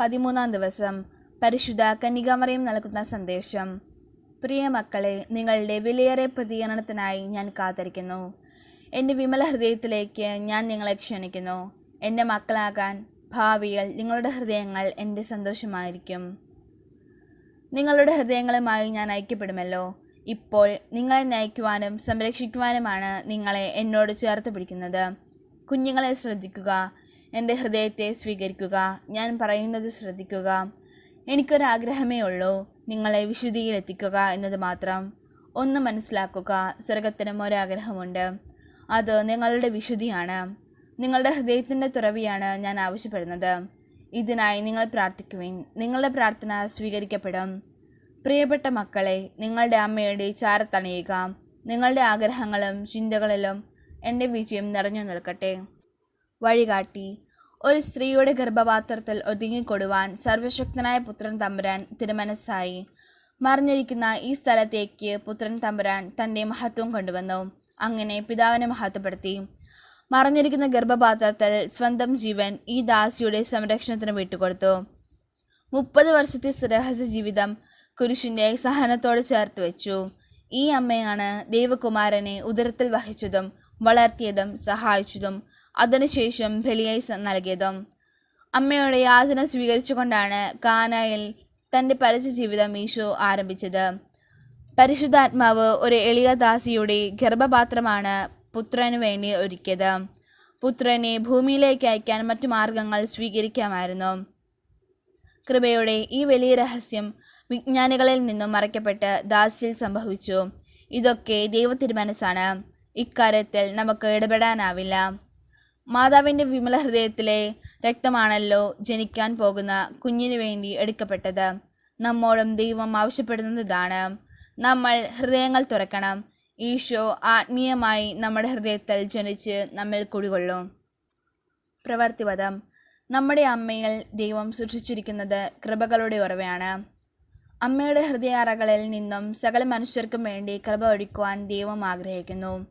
പതിമൂന്നാം ദിവസം പരിശുദ്ധ കന്യകാമറിയം നൽകുന്ന സന്ദേശം. പ്രിയ മക്കളെ നിങ്ങളുടെ വിലയേറെ പ്രതികരണത്തിനായി ഞാൻ കാത്തിരിക്കുന്നു. എന്റെ വിമല ഹൃദയത്തിലേക്ക് ഞാൻ നിങ്ങളെ ക്ഷണിക്കുന്നു. എന്റെ മക്കളാകാൻ ഭാവിയിൽ നിങ്ങളുടെ ഹൃദയങ്ങൾ എന്റെ സന്തോഷമായിരിക്കും. നിങ്ങളുടെ ഹൃദയങ്ങളുമായി ഞാൻ ഐക്യപ്പെടുമല്ലോ. ഇപ്പോൾ നിങ്ങളെ നയിക്കുവാനും സംരക്ഷിക്കുവാനുമാണ് നിങ്ങളെ എന്നോട് ചേർത്ത് പിടിക്കുന്നത്. കുഞ്ഞുങ്ങളെ ശ്രദ്ധിക്കുക. എന്റെ ഹൃദയത്തെ സ്വീകരിക്കുക ഞാൻ പറയുന്നത് ശ്രദ്ധിക്കുക. എനിക്കൊരാഗ്രഹമേ ഉള്ളൂ നിങ്ങളെ വിശുദ്ധിയിലെത്തിക്കുക എന്നത് മാത്രം. ഒന്ന് മനസ്സിലാക്കുക സ്വർഗത്തിനും ഒരാഗ്രഹമുണ്ട്. അത് നിങ്ങളുടെ വിശുദ്ധിയാണ്. നിങ്ങളുടെ ഹൃദയത്തിന്റെ തുറവിയാണ് ഞാൻ ആവശ്യപ്പെടുന്നത്. ഇതിനായി നിങ്ങൾ പ്രാർത്ഥിക്കുവിൻ. നിങ്ങളുടെ പ്രാർത്ഥന സ്വീകരിക്കപ്പെടും. പ്രിയപ്പെട്ട മക്കളെ നിങ്ങളുടെ അമ്മയുടെ ചാരത്തണിയുക. നിങ്ങളുടെ ആഗ്രഹങ്ങളും ചിന്തകളിലും എന്റെ വിജയം നിറഞ്ഞു നിൽക്കട്ടെ. വഴികാട്ടി. ഒരു സ്ത്രീയുടെ ഗർഭപാത്രത്തിൽ ഒതുങ്ങിക്കൊടുവാൻ സർവശക്തനായ പുത്രൻ തമ്പുരാൻ തിരുമനസ്സായി. മറിഞ്ഞിരിക്കുന്ന ഈ സ്ഥലത്തേക്ക് പുത്രൻ തമ്പുരാൻ തന്റെ മഹത്വം കൊണ്ടുവന്നു. അങ്ങനെ പിതാവിനെ മഹത്വപ്പെടുത്തി. മറഞ്ഞിരിക്കുന്ന ഗർഭപാത്രത്തിൽ സ്വന്തം ജീവൻ ഈ ദാസിയുടെ സംരക്ഷണത്തിന് വിട്ടുകൊടുത്തു. മുപ്പത് വർഷത്തെ രഹസ്യ ജീവിതം കുരിശിന്റെ സഹനത്തോട് ചേർത്ത് വെച്ചു. ഈ അമ്മയാണ് ദേവകുമാരനെ ഉദരത്തിൽ വഹിച്ചതും വളർത്തിയതും സഹായിച്ചതും അതിനുശേഷം ബലിയായി സ- നൽകിയതും അമ്മയുടെ യാചന സ്വീകരിച്ചുകൊണ്ടാണ് കാനായിൽ തന്റെ പരസ്യ ജീവിതം ഈശോ ആരംഭിച്ചത്. പരിശുദ്ധാത്മാവ് ഒരു എളിയ ദാസിയുടെ ഗർഭപാത്രമാണ് പുത്രന് വേണ്ടി ഒരുക്കിയത്. പുത്രനെ ഭൂമിയിലേക്ക് അയക്കാൻ മറ്റു മാർഗങ്ങൾ സ്വീകരിക്കാമായിരുന്നു. കൃപയുടെ ഈ വലിയ രഹസ്യം വിജ്ഞാനികളിൽ നിന്നും മറയ്ക്കപ്പെട്ട് ദാസിൽ സംഭവിച്ചു. ഇതൊക്കെ ദൈവത്തിരുമനസ്സാണ്. ഇക്കാര്യത്തിൽ നമുക്ക് ഇടപെടാനാവില്ല. മാതാവിന്റെ വിമല ഹൃദയത്തിലെ രക്തമാണല്ലോ ജനിക്കാൻ പോകുന്ന കുഞ്ഞിനു വേണ്ടി എടുക്കപ്പെട്ടത്. നമ്മോടും ദൈവം ആവശ്യപ്പെടുന്നത് ഇതാണ് നമ്മൾ ഹൃദയങ്ങൾ തുറക്കണം. ഈശോ ആത്മീയമായി നമ്മുടെ ഹൃദയത്തിൽ ജനിച്ച് നമ്മിൽ കുടികൊള്ളും. പ്രവർത്തിപദം നമ്മുടെ അമ്മയിൽ ദൈവം സൃഷ്ടിച്ചിരിക്കുന്നത് കൃപകളുടെ ഉറവയാണ്. അമ്മയുടെ ഹൃദയാറകളിൽ നിന്നും സകല മനുഷ്യർക്കും വേണ്ടി കൃപ ഒഴിക്കുവാൻ ദൈവം ആഗ്രഹിക്കുന്നു.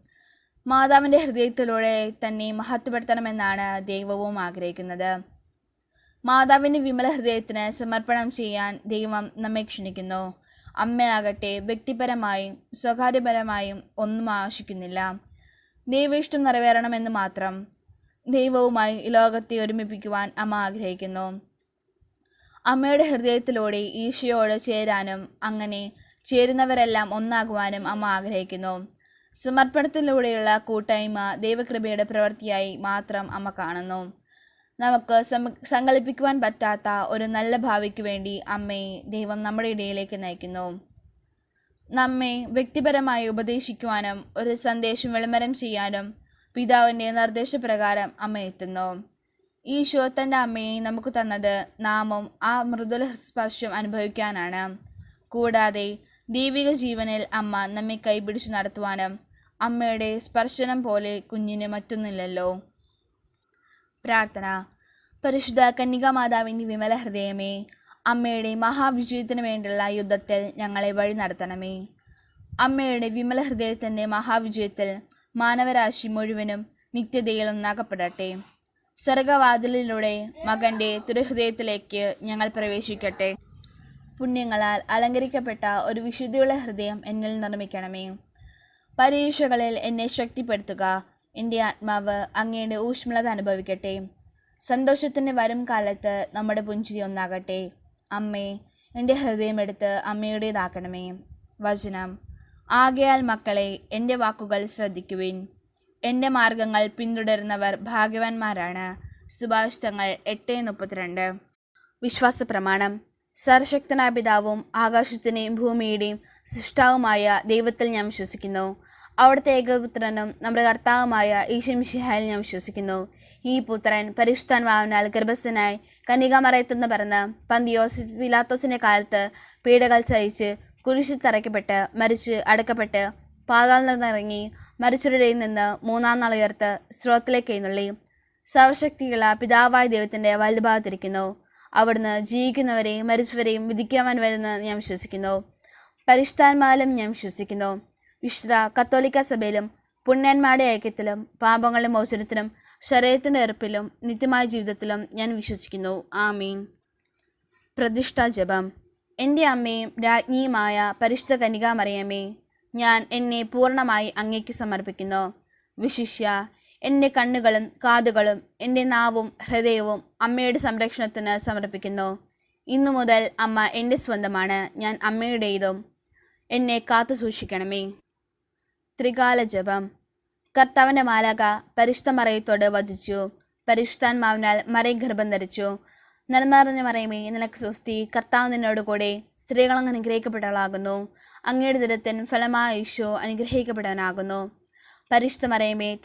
മാതാവിന്റെ ഹൃദയത്തിലൂടെ തന്നെ മഹത്വപ്പെടുത്തണമെന്നാണ് ദൈവവും ആഗ്രഹിക്കുന്നത്. മാതാവിന്റെ വിമല ഹൃദയത്തിന് സമർപ്പണം ചെയ്യാൻ ദൈവം നമ്മെ ക്ഷണിക്കുന്നു. അമ്മയാകട്ടെ വ്യക്തിപരമായും സ്വകാര്യപരമായും ഒന്നും ആവശ്യിക്കുന്നില്ല ദൈവേഷ്ടം നിറവേറണമെന്ന് മാത്രം ദൈവവുമായി ലോകത്തെ ഒരുമിപ്പിക്കുവാൻ അമ്മ ആഗ്രഹിക്കുന്നു. അമ്മയുടെ ഹൃദയത്തിലൂടെ ഈശോയോട് ചേരാനും അങ്ങനെ ചേരുന്നവരെല്ലാം ഒന്നാകുവാനും അമ്മ ആഗ്രഹിക്കുന്നു. സമർപ്പണത്തിലൂടെയുള്ള കൂട്ടായ്മ ദൈവകൃപയുടെ പ്രവൃത്തിയായി മാത്രം അമ്മ കാണുന്നു. നമുക്ക് സങ്കല്പിക്കുവാൻ പറ്റാത്ത ഒരു നല്ല ഭാവിക്ക് വേണ്ടി അമ്മയെ ദൈവം നമ്മുടെ ഇടയിലേക്ക് നയിക്കുന്നു. നമ്മെ വ്യക്തിപരമായി ഉപദേശിക്കുവാനും ഒരു സന്ദേശം വിളംബരം ചെയ്യാനും പിതാവിന്റെ നിർദ്ദേശപ്രകാരം അമ്മ എത്തുന്നു. ഈശോ തന്റെ അമ്മയെ നമുക്ക് തന്നത് നാമും ആ മൃദുല സ്പർശം അനുഭവിക്കാനാണ്. കൂടാതെ ദൈവിക ജീവനിൽ അമ്മ നമ്മെ കൈപിടിച്ചു നടത്തുവാനും അമ്മയുടെ സ്പർശനം പോലെ കുഞ്ഞിന് മറ്റൊന്നില്ലല്ലോ പ്രാർത്ഥന. പരിശുദ്ധ കന്യകാമാതാവിന്റെ വിമല ഹൃദയമേ അമ്മയുടെ മഹാവിജയത്തിന് വേണ്ടിയുള്ള യുദ്ധത്തിൽ ഞങ്ങളെ വഴി നടത്തണമേ. അമ്മയുടെ വിമല ഹൃദയത്തിന്റെ മഹാവിജയത്തിൽ മാനവരാശി മുഴുവനും നിത്യതയിൽ ഒന്നാകപ്പെടട്ടെ. സ്വർഗവാതിലിലൂടെ മകന്റെ തിരുഹൃദയത്തിലേക്ക് ഞങ്ങൾ പ്രവേശിക്കട്ടെ. പുണ്യങ്ങളാൽ അലങ്കരിക്കപ്പെട്ട ഒരു വിശുദ്ധിയുള്ള ഹൃദയം എന്നിൽ നിർമ്മിക്കണമേ. പരീക്ഷകളിൽ എന്നെ ശക്തിപ്പെടുത്തുക. എന്റെ ആത്മാവ് അങ്ങയുടെ ഊഷ്മളത അനുഭവിക്കട്ടെ. സന്തോഷത്തിന്റെ വരും കാലത്ത് നമ്മുടെ പുഞ്ചിരി ഒന്നാകട്ടെ. അമ്മേ എന്റെ ഹൃദയം ഹൃദയമെടുത്ത് അമ്മയുടേതാക്കണമേ. വചനം. ആകയാൽ മക്കളെ എന്റെ വാക്കുകൾ ശ്രദ്ധിക്കുവിൻ. എന്റെ മാർഗങ്ങൾ പിന്തുടരുന്നവർ ഭാഗ്യവാന്മാരാണ്. സുഭാഷിതങ്ങൾ എട്ട് മുപ്പത്തിരണ്ട്. വിശ്വാസ പ്രമാണം സർവശക്തനായ പിതാവും ആകാശത്തിന്റെയും ഭൂമിയുടെയും സൃഷ്ടാവുമായ ദൈവത്തിൽ ഞാൻ വിശ്വസിക്കുന്നു. അവിടുത്തെ ഏകപുത്രനും നമ്മുടെ കർത്താവുമായ ഈശംഷിഹായിൽ ഞാൻ വിശ്വസിക്കുന്നു. ഈ പുത്രൻ പരിശുദ്ധാൻവാവിനാൽ ഗർഭസ്ഥനായി കന്യകാമറയത്തുനിന്ന് പറഞ്ഞ് പന്തിയോസ് പിലാത്തോസിന്റെ കാലത്ത് പീഡകൾ സഹിച്ച് കുരിശിൽ തറയ്ക്കപ്പെട്ട് മരിച്ച് അടക്കപ്പെട്ട് പാതാളിൽ നിന്നിറങ്ങി മരിച്ചവരുടെ നിന്ന് മൂന്നാം നാൾ ഉയർത്ത് സ്രോത്തിലേക്ക് എഴുന്നള്ളി. സർവശക്തിയുള്ള പിതാവായ ദൈവത്തിന്റെ വലുഭാഗത്തിരിക്കുന്നു അവിടുന്ന് ജീവിക്കുന്നവരെയും മരിച്ചവരെയും വിധിക്കുവാൻ വരുന്ന ഞാൻ വിശ്വസിക്കുന്നു. പരിശുദ്ധാത്മാവിലും ഞാൻ വിശ്വസിക്കുന്നു. വിശുദ്ധ കത്തോലിക്ക സഭയിലും പുണ്യന്മാരുടെ ഐക്യത്തിലും പാപങ്ങളുടെ മോചനത്തിലും ശരീരത്തിന്റെ എറുപ്പിലും നിത്യമായ ജീവിതത്തിലും ഞാൻ വിശ്വസിക്കുന്നു. ആമീൻ. പ്രതിഷ്ഠാ ജപം. എന്റെ അമ്മയും രാജ്ഞിയുമായ പരിശുദ്ധ കനികാമറിയമ്മേ ഞാൻ എന്നെ പൂർണമായി അങ്ങേക്ക് സമർപ്പിക്കുന്നു. വിശിഷ്യ എന്റെ കണ്ണുകളും കാതുകളും എന്റെ നാവും ഹൃദയവും അമ്മയുടെ സംരക്ഷണത്തിന് സമർപ്പിക്കുന്നു. ഇന്നു മുതൽ അമ്മ എന്റെ സ്വന്തമാണ്. ഞാൻ അമ്മയുടേതും എന്നെ കാത്തു സൂക്ഷിക്കണമേ. ത്രികാല ജപം. കർത്താവിന്റെ മാലാക പരിശുദ്ധ മറയത്തോട് വധിച്ചു പരിശുദ്ധാത്മാവിനാൽ മറയും ഗർഭം ധരിച്ചു. നന്മറിഞ്ഞ മറയമേ നിനക്ക് സ്വസ്തി. കർത്താവ് നിന്നോട് കൂടെ സ്ത്രീകളങ്ങ് അനുഗ്രഹിക്കപ്പെട്ടവളാകുന്നു. അങ്ങയുടെ ദുരത്തിൻ ഫലമായ ഈശോ അനുഗ്രഹിക്കപ്പെട്ടവനാകുന്നു. പരിശുദ്ധ മറയമേ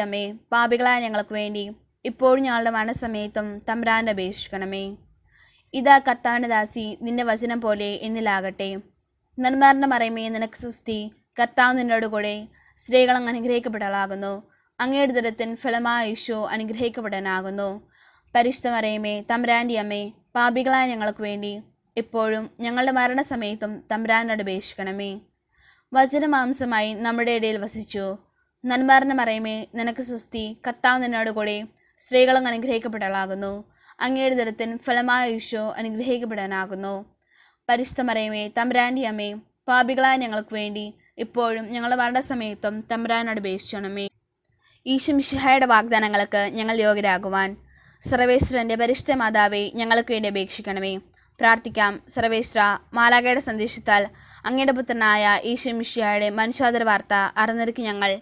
അമ്മേ പാപികളായ ഞങ്ങൾക്ക് വേണ്ടി ഇപ്പോഴും ഞങ്ങളുടെ മരണസമയത്തും തമ്പുരാന്റെ അപേക്ഷിക്കണമേ. ഇതാ കർത്താവിന്റെ ദാസി നിന്റെ വചനം പോലെ എന്നിലാകട്ടെ. നന്മാരുടെ മറയമേ നിനക്ക് സുസ്തി കർത്താവ് നിന്നോട് കൂടെ സ്ത്രീകളങ്ങ് അനുഗ്രഹിക്കപ്പെടലാകുന്നു. അങ്ങയുടെ ദുരത്തിൻ ഫലമായ ഈശോ അനുഗ്രഹിക്കപ്പെടാനാകുന്നു. പരിശുദ്ധ മറയമേ അമ്മേ പാപികളായ ഞങ്ങൾക്ക് വേണ്ടി എപ്പോഴും ഞങ്ങളുടെ മരണസമയത്തും തമ്പുരാനോട് അപേക്ഷിക്കണമേ. വചനമാംസമായി നമ്മുടെ ഇടയിൽ വസിച്ചു. നന്മാറിന്റെ മറയമേ നിനക്ക് സുസ്തി കർത്താവ് നിന്നോട് കൂടെ സ്ത്രീകളും അനുഗ്രഹിക്കപ്പെട്ടവളാകുന്നു. അങ്ങയുടെ ദരത്തിൻ ഫലമായ ഈശോ അനുഗ്രഹിക്കപ്പെടാനാകുന്നു. പരിശുദ്ധ മറയമേ തമ്പുരാന്റെ അമ്മേ പാപികളായ ഞങ്ങൾക്ക് വേണ്ടി ഇപ്പോഴും ഞങ്ങളുടെ മരണസമയത്തും ഉപേക്ഷിച്ചണമേ ഈശം ഈശംഷിഹായുടെ വാഗ്ദാനങ്ങൾക്ക് ഞങ്ങൾ യോഗ്യരാകുവാൻ സർവേശ്വരന്റെ പരിശുദ്ധ മാതാവെ ഞങ്ങൾക്ക് വേണ്ടി അപേക്ഷിക്കണമേ. പ്രാർത്ഥിക്കാം. സർവേശ്വര മാലാകയുടെ സന്ദേശത്താൽ അങ്ങയുടെ പുത്രനായ ഈശംഷിഹായുടെ മനുഷ്യാതര വാർത്ത അറിഞ്ഞിരിക്കും ഞങ്ങൾ.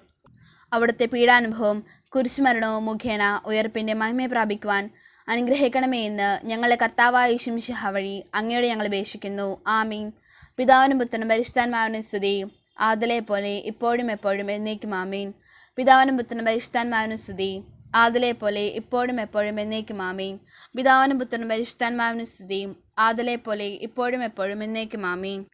അവിടുത്തെ പീഡാനുഭവം കുരിശുമരണവും മുഖേന ഉയർപ്പിന്റെ മഹിമയെ പ്രാപിക്കുവാൻ അനുഗ്രഹിക്കണമേ എന്ന് ഞങ്ങളെ കർത്താവായ ഈശുംശിഹ വഴി അങ്ങയോട് ഞങ്ങൾ അപേക്ഷിക്കുന്നു. ആമീൻ. പിതാവിനും പുത്രനും പരിശുദ്ധാത്മാവിനും സ്തുതി. ആദലെ പോലെ ഇപ്പോഴും എപ്പോഴും എന്നേക്കും ആമീൻ. പിതാവിനും പുത്രനും പരിശുദ്ധാത്മാവിനും സ്തുതി. ആദലെ പോലെ ഇപ്പോഴും എപ്പോഴും എന്നേക്കും ആമീൻ. പിതാവിനും പുത്രനും പരിശുദ്ധാത്മാവിനും സ്തുതി. ആദലെ പോലെ ഇപ്പോഴും എപ്പോഴും എന്നേക്കും ആമീൻ.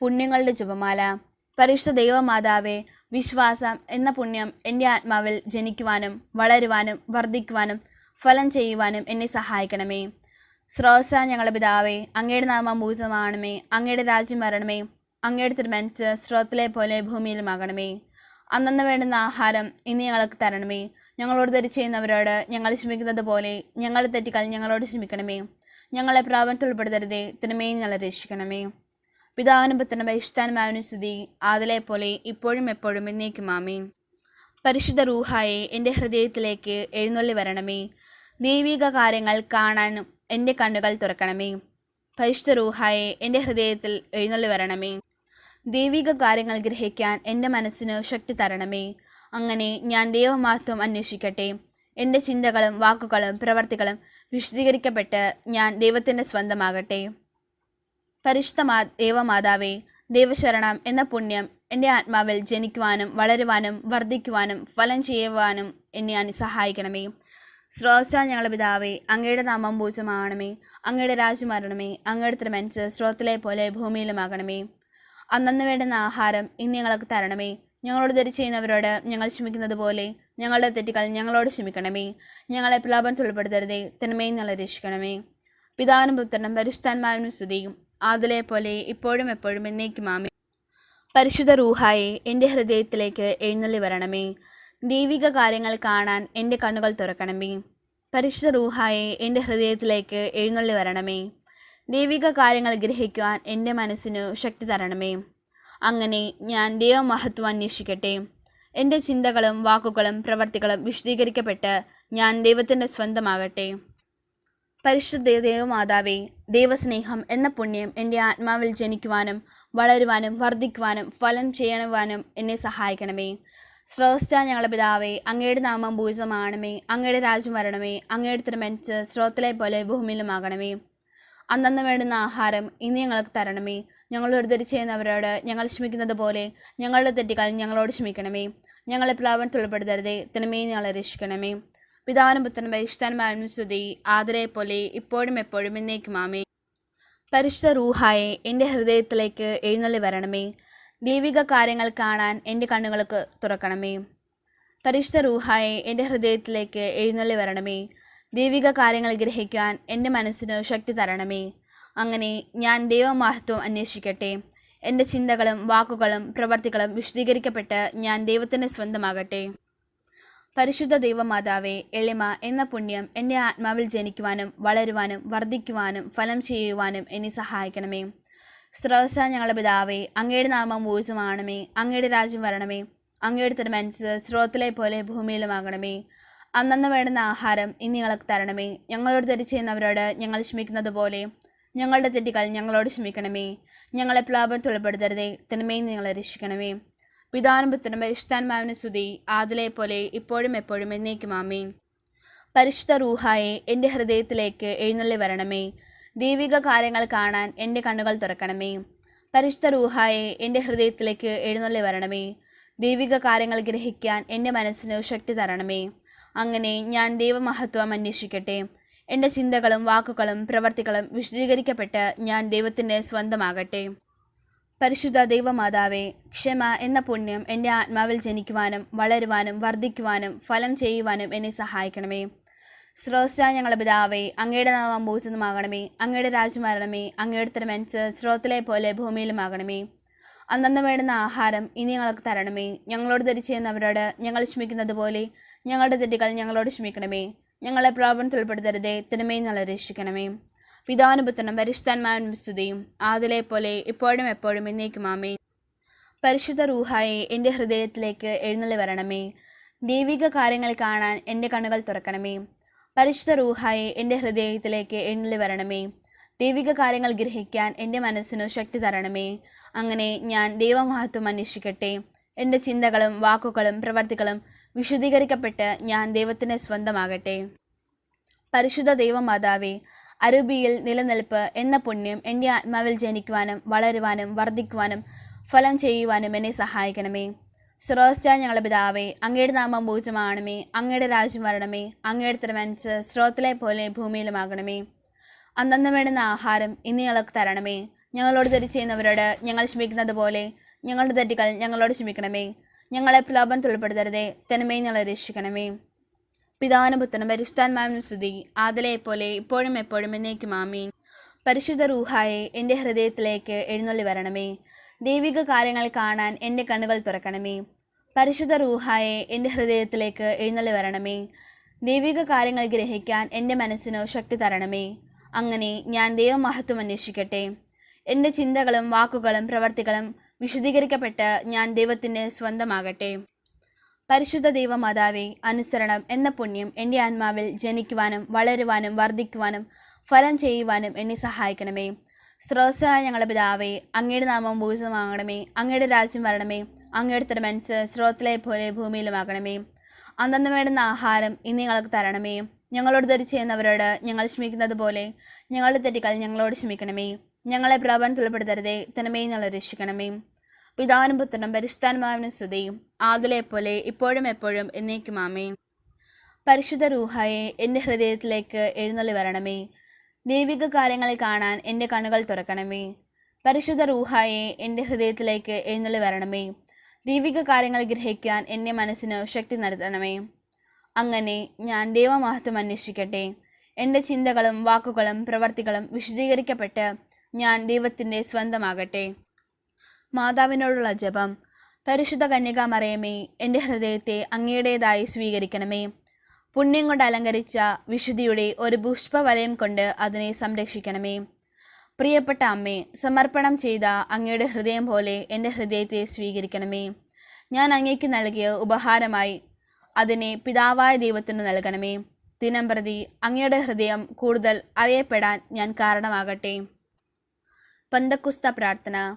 പുണ്യങ്ങളുടെ ജപമാല. പരിശുദ്ധ ദൈവമാതാവെ വിശ്വാസം എന്ന പുണ്യം എന്റെ ആത്മാവിൽ ജനിക്കുവാനും വളരുവാനും വർദ്ധിക്കുവാനും ഫലം ചെയ്യുവാനും എന്നെ സഹായിക്കണമേ. ശ്രോസ ഞങ്ങളുടെ പിതാവേ അങ്ങയുടെ നാമം ഭൂതമാണമേ അങ്ങയുടെ രാജ്യം വരണമേ അങ്ങയുടെ തിരുമനസ് സ്രോത്തിലെ പോലെ ഭൂമിയിലുമാകണമേ. അന്നന്ന് വേണ്ടുന്ന ആഹാരം ഇന്ന് ഞങ്ങൾക്ക് തരണമേ. ഞങ്ങളോട് തെറ്റ് ചെയ്യുന്നവരോട് ഞങ്ങൾ ക്ഷമിക്കുന്നത് പോലെ ഞങ്ങളുടെ തെറ്റുകൾ ഞങ്ങളോട് ക്ഷമിക്കണമേ. ഞങ്ങളെ പ്രാപനത്തിൽ ഉൾപ്പെടുത്തരുതേ തിരുമേ ഞങ്ങളെ രക്ഷിക്കണമേ. പിതാവിനും പുത്രനും പരിശുദ്ധാനുമാവിനും സ്തുതി. ആദലെ പോലെ ഇപ്പോഴും എപ്പോഴും എന്നേക്കും ആമീൻ. പരിശുദ്ധ റൂഹായെ എന്റെ ഹൃദയത്തിലേക്ക് എഴുന്നള്ളി വരണമേ. ദൈവിക കാര്യങ്ങൾ കാണാനും എന്റെ കണ്ണുകൾ തുറക്കണമേ. പരിശുദ്ധ റൂഹായെ എന്റെ ഹൃദയത്തിൽ എഴുന്നള്ളി വരണമേ. ദൈവിക കാര്യങ്ങൾ ഗ്രഹിക്കാൻ എന്റെ മനസ്സിന് ശക്തി തരണമേ. അങ്ങനെ ഞാൻ ദൈവമാത്വം അന്വേഷിക്കട്ടെ. എന്റെ ചിന്തകളും വാക്കുകളും പ്രവർത്തികളും വിശദീകരിക്കപ്പെട്ട് ഞാൻ ദൈവത്തിന്റെ സ്വന്തമാകട്ടെ. പരിശുദ്ധ മാ ദേവമാതാവേ ദൈവശരണം എന്ന പുണ്യം എന്റെ ആത്മാവിൽ ജനിക്കുവാനും വളരുവാനും വർദ്ധിക്കുവാനും ഫലം ചെയ്യുവാനും എന്നെ അനു സഹായിക്കണമേ. സ്രോത ഞങ്ങളുടെ പിതാവേ അങ്ങയുടെ നാമം പൂജമാകണമേ അങ്ങയുടെ രാജ്യം വരണമേ അങ്ങയുടെ തിരുമനസ് സ്രോത്തിലെ പോലെ ഭൂമിയിലുമാകണമേ. അന്നു വേണ്ടുന്ന ആഹാരം ഇന്ന് ഞങ്ങൾക്ക് തരണമേ. ഞങ്ങളോട് തെരി ചെയ്യുന്നവരോട് ഞങ്ങൾ ക്ഷമിക്കുന്നത് പോലെ ഞങ്ങളുടെ തെറ്റുകൾ ഞങ്ങളോട് ക്ഷമിക്കണമേ. ഞങ്ങളെ പ്രലാപനത്തിൽ ഉൾപ്പെടുത്തരുതേ തിന്മയും ഞങ്ങളെ രക്ഷിക്കണമേ പിതാവിനും പുത്രനും പരിശുദ്ധാത്മാവിനും സ്തുതിയും. ആദിലെ പോലെ ഇപ്പോഴും എപ്പോഴും എന്നേക്കും ആമേ പരിശുദ്ധ റൂഹായെ എന്റെ ഹൃദയത്തിലേക്ക് എഴുന്നള്ളി വരണമേ. ദൈവിക കാര്യങ്ങൾ കാണാൻ എന്റെ കണ്ണുകൾ തുറക്കണമേ. പരിശുദ്ധ റൂഹായെ എന്റെ ഹൃദയത്തിലേക്ക് എഴുന്നള്ളി വരണമേ. ദൈവിക കാര്യങ്ങൾ ഗ്രഹിക്കുവാൻ എന്റെ മനസ്സിനു ശക്തി തരണമേ. അങ്ങനെ ഞാൻ ദൈവമഹത്വം അന്വേഷിക്കട്ടെ. എന്റെ ചിന്തകളും വാക്കുകളും പ്രവർത്തികളും വിശദീകരിക്കപ്പെട്ട് ഞാൻ ദൈവത്തിന്റെ സ്വന്തമാകട്ടെ. പരിശുദ്ധ ദൈവമാതാവേ ദൈവസ്നേഹം എന്ന പുണ്യം എന്റെ ആത്മാവിൽ ജനിക്കുവാനും വളരുവാനും വർദ്ധിക്കുവാനും ഫലം ചെയ്യണവാനും എന്നെ സഹായിക്കണമേ. സ്രോസ്റ്റ ഞങ്ങളുടെ പിതാവേ അങ്ങയുടെ നാമം ഭൂജമാണമേ അങ്ങയുടെ രാജ്യം വരണമേ. അങ്ങയുടെ തിരുമനസ് സ്രോത്തിലെ പോലെ ഭൂമിയിലുമാകണമേ. അന്നന്ന് വേണ്ടുന്ന ആഹാരം ഇന്ന് ഞങ്ങൾക്ക് തരണമേ. ഞങ്ങളോട് തെരി ചെയ്യുന്നവരോട് ഞങ്ങൾ ക്ഷമിക്കുന്നത് പോലെ ഞങ്ങളുടെ തെറ്റുകൾ ഞങ്ങളോട് ക്ഷമിക്കണമേ. ഞങ്ങളെ പ്ലാവനത്തിൽ ഉൾപ്പെടുത്തരുതേ തിന്മയെ ഞങ്ങളെ രക്ഷിക്കണമേ. പിതാവിനും പുത്രനും പരിഷ്ഠാനും സ്തുതി. പോലെ ഇപ്പോഴും എപ്പോഴും എന്നേക്ക് മാമേ പരിശുദ്ധ റൂഹായെ എന്റെ ഹൃദയത്തിലേക്ക് എഴുന്നള്ളി വരണമേ. ദൈവിക കാര്യങ്ങൾ കാണാൻ എന്റെ കണ്ണുകൾക്ക് തുറക്കണമേ. പരിശുദ്ധ റൂഹായെ എന്റെ ഹൃദയത്തിലേക്ക് എഴുന്നള്ളി വരണമേ. ദൈവിക കാര്യങ്ങൾ ഗ്രഹിക്കാൻ എന്റെ മനസ്സിന് ശക്തി തരണമേ. അങ്ങനെ ഞാൻ ദൈവമഹത്വം അന്വേഷിക്കട്ടെ. എന്റെ ചിന്തകളും വാക്കുകളും പ്രവർത്തികളും വിശദീകരിക്കപ്പെട്ട് ഞാൻ ദൈവത്തിന്റെ സ്വന്തമാകട്ടെ. പരിശുദ്ധ ദൈവമാതാവേ എളിമ എന്ന പുണ്യം എന്റെ ആത്മാവിൽ ജനിക്കുവാനും വളരുവാനും വർദ്ധിക്കുവാനും ഫലം ചെയ്യുവാനും എന്നെ സഹായിക്കണമേ. സ്രോസ ഞങ്ങളുടെ പിതാവേ അങ്ങയുടെ നാമം ഊർജമാണമേ അങ്ങയുടെ രാജ്യം വരണമേ അങ്ങയുടെ തിരുമനസ് സ്രോത്തിലെ പോലെ ഭൂമിയിലുമാകണമേ. അന്നന്ന് വേണ്ടുന്ന ആഹാരം ഇനി ഞങ്ങൾക്ക് തരണമേ. ഞങ്ങളോട് തെറ്റ് ചെയ്യുന്നവരോട് ഞങ്ങൾ ക്ഷമിക്കുന്നത് പോലെ ഞങ്ങളുടെ തെറ്റുകൾ ഞങ്ങളോട് ക്ഷമിക്കണമേ. ഞങ്ങളെ പ്ലാപത്തിൽ ഉൾപ്പെടുത്തരുതേ തിന്മയും നിങ്ങളെ രക്ഷിക്കണമേ. പിതാനും പുത്രനും പരിശുദ്ധാത്മാവിന് സ്തുതി ആദിലെ പോലെ ഇപ്പോഴും എപ്പോഴും എന്നേക്കും ആമേൻ. പരിശുദ്ധ റൂഹായെ എന്റെ ഹൃദയത്തിലേക്ക് എഴുന്നള്ളി വരണമേ. ദൈവിക കാര്യങ്ങൾ കാണാൻ എന്റെ കണ്ണുകൾ തുറക്കണമേ. പരിശുദ്ധ റൂഹായെ എന്റെ ഹൃദയത്തിലേക്ക് എഴുന്നള്ളി വരണമേ. ദൈവിക കാര്യങ്ങൾ ഗ്രഹിക്കാൻ എന്റെ മനസ്സിന് ശക്തി തരണമേ. അങ്ങനെ ഞാൻ ദൈവമഹത്വം അന്വേഷിക്കട്ടെ. എന്റെ ചിന്തകളും വാക്കുകളും പ്രവർത്തികളും വിശദീകരിക്കപ്പെട്ട് ഞാൻ ദൈവത്തിന്റെ സ്വന്തമാകട്ടെ. പരിശുദ്ധ ദൈവമാതാവേ ക്ഷമ എന്ന പുണ്യം എന്റെ ആത്മാവിൽ ജനിക്കുവാനും വളരുവാനും വർദ്ധിക്കുവാനും ഫലം ചെയ്യുവാനും എന്നെ സഹായിക്കണമേ. സ്രോസ്ത ഞങ്ങളുടെ പിതാവേ അങ്ങയുടെ നാമം ഭൂഷിതമാകണമേ അങ്ങയുടെ രാജ്യം വരണമേ. അങ്ങയുടെ തിരുമനസ് സ്രോത്തിലെ പോലെ ഭൂമിയിലുമാകണമേ. അന്നന്ന് വേണ്ടുന്ന ആഹാരം ഇനി ഞങ്ങൾക്ക് തരണമേ. ഞങ്ങളോട് ധരിച്ചു ചെയ്യുന്നവരോട് ഞങ്ങൾ ക്ഷമിക്കുന്നത് പോലെ ഞങ്ങളുടെ തെറ്റുകൾ ഞങ്ങളോട് ക്ഷമിക്കണമേ. ഞങ്ങളെ പ്രോബ്ലം ഉൾപ്പെടുത്തരുതേ തിരുമേ ഞങ്ങളെ രക്ഷിക്കണമേ. പിതാനുപുത്രനും പരിശുദ്ധന്മാരും സ്തുതിയും ആദിലെ പോലെ ഇപ്പോഴും എപ്പോഴും എന്നേക്കും ആമേ പരിശുദ്ധ റൂഹായെ എന്റെ ഹൃദയത്തിലേക്ക് എഴുന്നള്ളി വരണമേ. ദൈവിക കാര്യങ്ങൾ കാണാൻ എന്റെ കണ്ണുകൾ തുറക്കണമേ. പരിശുദ്ധ റൂഹായെ എന്റെ ഹൃദയത്തിലേക്ക് എഴുന്നള്ളി വരണമേ. ദൈവിക കാര്യങ്ങൾ ഗ്രഹിക്കാൻ എന്റെ മനസ്സിനു ശക്തി തരണമേ. അങ്ങനെ ഞാൻ ദൈവമഹത്വം അന്വേഷിക്കട്ടെ. എന്റെ ചിന്തകളും വാക്കുകളും പ്രവർത്തികളും വിശുദ്ധീകരിക്കപ്പെട്ട് ഞാൻ ദൈവത്തിന്റെ സ്വന്തമാകട്ടെ. പരിശുദ്ധ ദൈവമാതാവേ അരൂപിയിൽ നിലനിൽപ്പ് എന്ന പുണ്യം എന്റെ ആത്മാവിൽ ജനിക്കുവാനും വളരുവാനും വർദ്ധിക്കുവാനും ഫലം ചെയ്യുവാനും എന്നെ സഹായിക്കണമേ. സ്രോസ്ത ഞങ്ങളുടെ പിതാവേ അങ്ങയുടെ നാമം പൂജ്യമാണമേ അങ്ങയുടെ രാജ്യം വരണമേ അങ്ങയുടെ തിരുമനസ് സ്രോത്തിലെ പോലെ ഭൂമിയിലുമാകണമേ. അന്നന്ന് വേണ്ടുന്ന ആഹാരം ഇന്ന് ഞങ്ങൾക്ക് തരണമേ. ഞങ്ങളോട് തെറ്റ് ചെയ്യുന്നവരോട് ഞങ്ങൾ ക്ഷമിക്കുന്നത് പോലെ ഞങ്ങളുടെ തെറ്റുകൾ ഞങ്ങളോട് ക്ഷമിക്കണമേ. ഞങ്ങളെ പ്രലോഭനത്തിൽ ഉൾപ്പെടുത്തരുതേ തനിമയെ ഞങ്ങളെ രക്ഷിക്കണമേ. പിതാനുപുത്രനും പരിശുദ്ധാത്മാവിനും സ്തുതി. ആദലെ പോലെ ഇപ്പോഴും എപ്പോഴും എന്നേക്കും ആമീൻ. പരിശുദ്ധ റൂഹായെ എന്റെ ഹൃദയത്തിലേക്ക് എഴുന്നള്ളി വരണമേ. ദൈവിക കാര്യങ്ങൾ കാണാൻ എന്റെ കണ്ണുകൾ തുറക്കണമേ. പരിശുദ്ധ റൂഹായെ എന്റെ ഹൃദയത്തിലേക്ക് എഴുന്നള്ളി വരണമേ. ദൈവിക കാര്യങ്ങൾ ഗ്രഹിക്കാൻ എന്റെ മനസ്സിനു ശക്തി തരണമേ. അങ്ങനെ ഞാൻ ദൈവമഹത്വം അന്വേഷിക്കട്ടെ. എന്റെ ചിന്തകളും വാക്കുകളും പ്രവർത്തികളും വിശദീകരിക്കപ്പെട്ട് ഞാൻ ദൈവത്തിന്റെ സ്വന്തമാകട്ടെ. പരിശുദ്ധ ദൈവമാതാവെ അനുസരണം എന്ന പുണ്യം എന്റെ ആത്മാവിൽ ജനിക്കുവാനും വളരുവാനും വർദ്ധിക്കുവാനും ഫലം ചെയ്യുവാനും എന്നെ സഹായിക്കണമേ. സ്രോതസ്സനായ ഞങ്ങളുടെ പിതാവേ അങ്ങയുടെ നാമം ഭൂജിതമാകണമേ അങ്ങയുടെ രാജ്യം വരണമേ. അങ്ങയുടെ തിരുമനസ് സ്രോത്തിലെ പോലെ ഭൂമിയിലുമാകണമേ. അന്നന്ന് വേണ്ടുന്ന ആഹാരം ഇന്ന് ഞങ്ങൾക്ക് തരണമേ. ഞങ്ങളോട് ധരിച്ചു ചെയ്യുന്നവരോട് ഞങ്ങൾ ക്ഷമിക്കുന്നത് പോലെ ഞങ്ങളുടെ തെറ്റുകൾ ഞങ്ങളോട് ക്ഷമിക്കണമേ. ഞങ്ങളെ പ്രാപനത്തിൽപ്പെടുത്തരുതേ തനമേ ഞങ്ങളെ രക്ഷിക്കണമേ. പിതാവിനും പുത്രനും പരിശുദ്ധാത്മാവിനും സ്തുതിയും പോലെ ഇപ്പോഴും എപ്പോഴും എന്നേക്കും ആമേൻ. പരിശുദ്ധ റൂഹായെ എന്റെ ഹൃദയത്തിലേക്ക് എഴുന്നള്ളി വരണമേ. ദൈവിക കാര്യങ്ങൾ കാണാൻ എന്റെ കണ്ണുകൾ തുറക്കണമേ. പരിശുദ്ധ റൂഹായെ എന്റെ ഹൃദയത്തിലേക്ക് എഴുന്നള്ളി വരണമേ. ദൈവിക കാര്യങ്ങൾ ഗ്രഹിക്കാൻ എന്റെ മനസ്സിന് ശക്തി നൽകണമേ. അങ്ങനെ ഞാൻ ദൈവമഹത്വം അന്വേഷിക്കട്ടെ. എന്റെ ചിന്തകളും വാക്കുകളും പ്രവർത്തികളും വിശദീകരിക്കപ്പെട്ട് ഞാൻ ദൈവത്തിന്റെ സ്വന്തമാകട്ടെ. മാതാവിനോടുള്ള ജപം. പരിശുദ്ധ കന്യക മറിയമേ എന്റെ ഹൃദയത്തെ അങ്ങയുടേതായി സ്വീകരിക്കണമേ. പുണ്യം കൊണ്ട് അലങ്കരിച്ച വിശുദ്ധിയുടെ ഒരു പുഷ്പവലയം കൊണ്ട് അതിനെ സംരക്ഷിക്കണമേ. പ്രിയപ്പെട്ട അമ്മേ സമർപ്പണം ചെയ്ത അങ്ങയുടെ ഹൃദയം പോലെ എന്റെ ഹൃദയത്തെ സ്വീകരിക്കണമേ. ഞാൻ അങ്ങേക്ക് നൽകിയ ഉപഹാരമായി അതിനെ പിതാവായ ദൈവത്തിന് നൽകണമേ. ദിനം പ്രതി അങ്ങയുടെ ഹൃദയം കൂടുതൽ അറിയപ്പെടാൻ ഞാൻ കാരണമാകട്ടെ. പന്തക്കുസ്ത പ്രാർത്ഥന.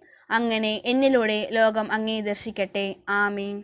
അങ്ങനെ എന്നിലൂടെ ലോകം അങ്ങേ ദർശിക്കട്ടെ. ആമീൻ.